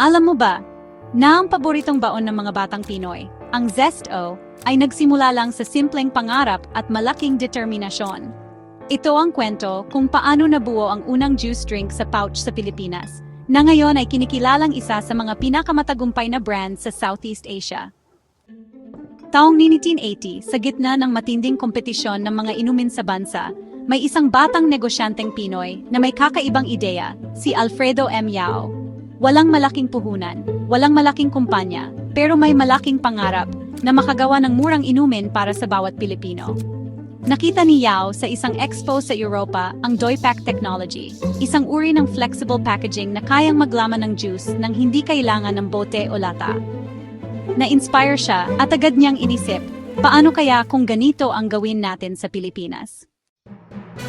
Alam mo ba, na ang paboritong baon ng mga batang Pinoy, ang Zesto, ay nagsimula lang sa simpleng pangarap at malaking determinasyon. Ito ang kwento kung paano nabuo ang unang juice drink sa pouch sa Pilipinas, na ngayon ay kinikilalang isa sa mga pinakamatagumpay na brand sa Southeast Asia. Taong 1980, sa gitna ng matinding kompetisyon ng mga inumin sa bansa, may isang batang negosyanteng Pinoy na may kakaibang ideya, si Alfredo M. Yao. Walang malaking puhunan, walang malaking kumpanya, pero may malaking pangarap na makagawa ng murang inumin para sa bawat Pilipino. Nakita ni Yao sa isang expo sa Europa ang Doypack Technology, isang uri ng flexible packaging na kayang maglaman ng juice nang hindi kailangan ng bote o lata. Na-inspire siya at agad niyang inisip, paano kaya kung ganito ang gawin natin sa Pilipinas?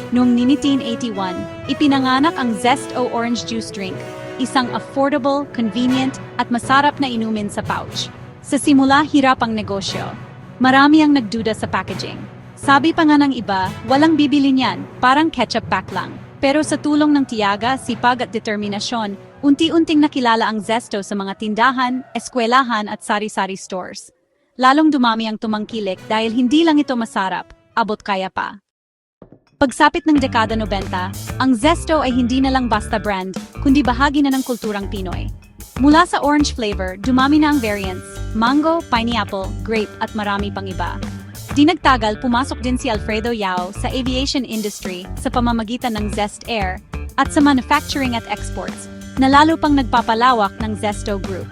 Noong 1981, ipinanganak ang Zest O Orange Juice Drink, isang affordable, convenient, at masarap na inumin sa pouch. Sa simula, hirap ang negosyo. Marami ang nagduda sa packaging. Sabi pa nga ng iba, walang bibili niyan, parang ketchup pack lang. Pero sa tulong ng tiyaga, sipag at determinasyon, unti-unting nakilala ang Zesto sa mga tindahan, eskwelahan at sari-sari stores. Lalong dumami ang tumangkilik dahil hindi lang ito masarap, abot kaya pa. Pagsapit ng dekada 90, ang Zesto ay hindi na lang basta brand, kundi bahagi na ng kulturang Pinoy. Mula sa orange flavor, dumami na ang variants, mango, pineapple, grape at marami pang iba. Di nagtagal, pumasok din si Alfredo Yao sa aviation industry sa pamamagitan ng Zest Air at sa manufacturing at exports, na lalo pang nagpapalawak ng Zesto Group.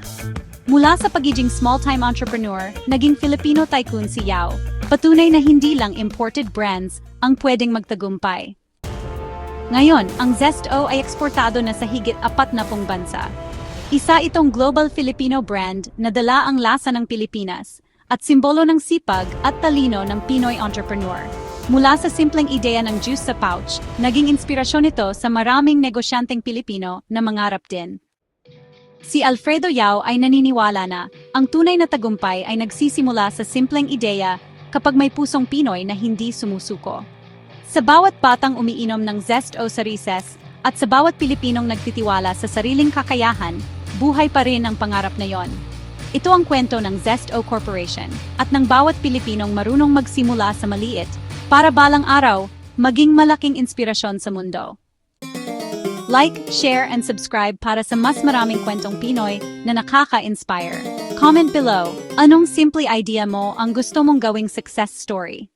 Mula sa pagiging small-time entrepreneur, naging Filipino tycoon si Yao. Patunay na hindi lang imported brands ang pwedeng magtagumpay. Ngayon, ang Zesto ay eksportado na sa higit apat na pong bansa. Isa itong global Filipino brand na dala ang lasa ng Pilipinas at simbolo ng sipag at talino ng Pinoy entrepreneur. Mula sa simpleng ideya ng juice sa pouch, naging inspirasyon ito sa maraming negosyanteng Pilipino na mangarap din. Si Alfredo Yao ay naniniwala na ang tunay na tagumpay ay nagsisimula sa simpleng ideya kapag may pusong Pinoy na hindi sumusuko. Sa bawat batang umiinom ng zest o sa recess at sa bawat Pilipinong nagtitiwala sa sariling kakayahan, buhay pa rin ang pangarap na yon. Ito ang kwento ng Zest O Corporation at ng bawat Pilipinong marunong magsimula sa maliit para balang araw maging malaking inspirasyon sa mundo. Like, share, and subscribe para sa mas maraming kwentong Pinoy na nakaka-inspire. Comment below, anong simple idea mo ang gusto mong gawing success story?